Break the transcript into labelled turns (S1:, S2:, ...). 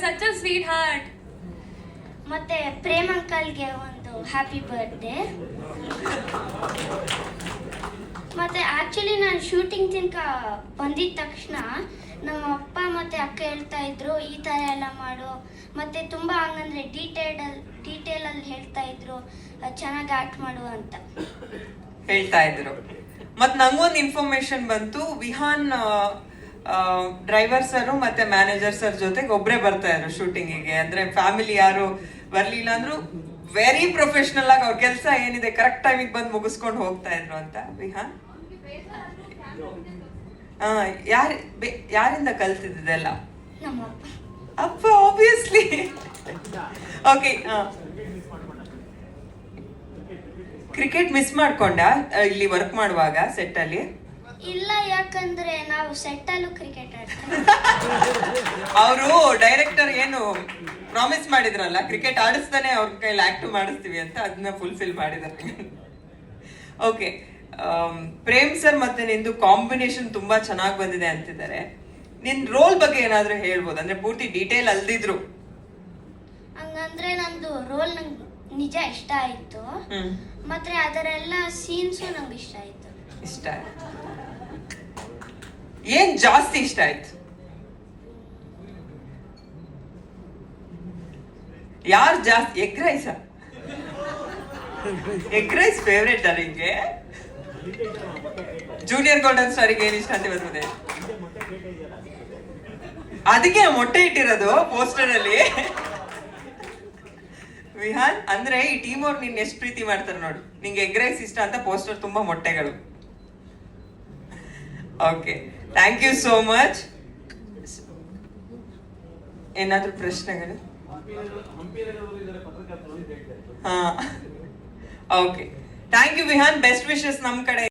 S1: Such a sweetheart
S2: ಮತ್ತೆ ಪ್ರೇಮ್ ಅಂಕಲ್ಗೆ ಒಂದು ಹ್ಯಾಪಿ ಬರ್ತ್ಡೇ ಮತ್ತೆ ಆಕ್ಚುಲಿ ನಾನು ಶೂಟಿಂಗ್ ತನಕ ಬಂದಿದ ತಕ್ಷಣ ನಮ್ಮ ಅಪ್ಪ ಮತ್ತೆ ಅಕ್ಕ ಹೇಳ್ತಾ ಇದ್ರು ಈ ಥರ ಎಲ್ಲ ಮಾಡು. ಮತ್ತೆ ತುಂಬಾ ಹಂಗಂದ್ರೆ ಡೀಟೇಲ್ ಡೀಟೇಲ್ ಅಲ್ಲಿ ಹೇಳ್ತಾ ಇದ್ರು ಚೆನ್ನಾಗಿ ಆಕ್ಟ್ ಮಾಡು ಅಂತ.
S3: ಹೇಳ್ತಾ ಇದ್ರು. ಮತ್ತೆ ನಂಗೊಂದು ಇನ್ಫಾರ್ಮೇಶನ್ ಬಂತು. ವಿಹಾನ್ ಡ್ರೈವರ್ ಸರ್ ಮತ್ತೆ ಮ್ಯಾನೇಜರ್ ಸರ್ ಜೊತೆಗೆ ಒಬ್ರೇ ಬರ್ತಾ ಇದ್ರು ಶೂಟಿಂಗಿಗೆ ಅಂದ್ರೆ ಫ್ಯಾಮಿಲಿ ಯಾರು ಬರ್ಲಿಲ್ಲ ಅಂದ್ರು ವೆರಿ ಪ್ರೊಫೆಷನಲ್ ಆಗಿ ಅವ್ರ ಕೆಲಸ ಏನಿದೆ ಕರೆಕ್ಟ್ ಟೈಮಿಗೆ ಬಂದು ಮುಗಿಸ್ಕೊಂಡು ಹೋಗ್ತಾ ಇದ್ರು ಅಂತ. ವಿಹಾ ಯಾರು ಯಾರಿಂದ ಕಲ್ತಿದ್ದೆಲ್ಲ
S2: ಅಪ್ಪ
S3: ಆಬ್ವಿಯಸ್ಲಿ ಓಕೆ ಕ್ರಿಕೆಟ್ ಮಿಸ್ ಮಾಡ್ಕೊಂಡ? ಇಲ್ಲಿ ವರ್ಕ್ ಮಾಡುವಾಗ ಸೆಟ್ ಅಲ್ಲಿ?
S2: ಇಲ್ಲ ಯಾಕಂದ್ರೆ ನಾವು ಸೆಟ್ಟಲ್ಲೂ ಕ್ರಿಕೆಟ್ ಆಡ್ತೀವಿ.
S3: ಅವರು ಡೈರೆಕ್ಟರ್ ಏನು ಪ್ರಾಮಿಸ್ ಮಾಡಿದ್ರಲ್ಲ ಕ್ರಿಕೆಟ್ ಆಡಿಸ್ತಾನೆ ಅವ್ರ ಕೈಲಿ ಆಕ್ಟ್ ಮಾಡಿಸ್ತೀವಿ ಅಂತ ಅದನ್ನ ಫುಲ್ಫಿಲ್ ಮಾಡಿದ್ದಾರೆ. ಓಕೆ ಪ್ರೇಮ್ ಸರ್ ಮತ್ತೆ ನಿಂದು ಕಾಂಬಿನೇಷನ್ ತುಂಬಾ ಚೆನ್ನಾಗಿ ಬಂದಿದೆ ಅಂತಿದ್ದಾರೆ. ನಿನ್ ರೋಲ್ ಬಗ್ಗೆ ಏನಾದ್ರೂ ಹೇಳ್ಬೋದು? ಅಂದ್ರೆ ಪೂರ್ತಿ ಡೀಟೇಲ್ ಅಲ್ದಿದ್ರು.
S2: ಹಂಗಂದ್ರೆ ನಂದು ರೋಲ್ ನಂಗೆ ನಿಜ ಇಷ್ಟ ಆಯ್ತು.
S3: ಹ್ಮ್.
S2: ಮತ್ತೆ ಅದರೆಲ್ಲ ಸೀನ್ಸು ನಂಗೆ ಇಷ್ಟ ಆಯ್ತು.
S3: ಇಷ್ಟ ಆಯ್ತು. ಏನ್ ಜಾಸ್ತಿ ಇಷ್ಟ ಆಯ್ತು? ಯಾರು ಜಾಸ್ತಿ, egg rice? Egg rice favourite ನಿಂಗೆ? ಜೂನಿಯರ್ ಗೋಲ್ಡನ್ ಸ್ಟಾರಿಗೆ ಏನ್ ಇಷ್ಟ ಅಂತ ಬರ್ತದೆ ಅದಕ್ಕೆ ಮೊಟ್ಟೆ ಇಟ್ಟಿರೋದು ಪೋಸ್ಟರ್ ಅಲ್ಲಿ. ವಿಹಾನ್, ಅಂದ್ರೆ ಈ ಟೀಮ್ ಅವ್ರು ನಿನ್ ಎಷ್ಟು ಪ್ರೀತಿ ಮಾಡ್ತಾರೆ ನೋಡು. ನಿಂಗೆ ಎಗ್ ರೈಸ್ ಇಷ್ಟ ಅಂತ ಪೋಸ್ಟರ್ ತುಂಬಾ ಮೊಟ್ಟೆಗಳು. Okay thank you so much ಏನಾದ್ರೂ ಪ್ರಶ್ನೆಗಳು? ಹಾ. Okay thank you Vihaan best wishes ನಮ್ಮ ಕಡೆ.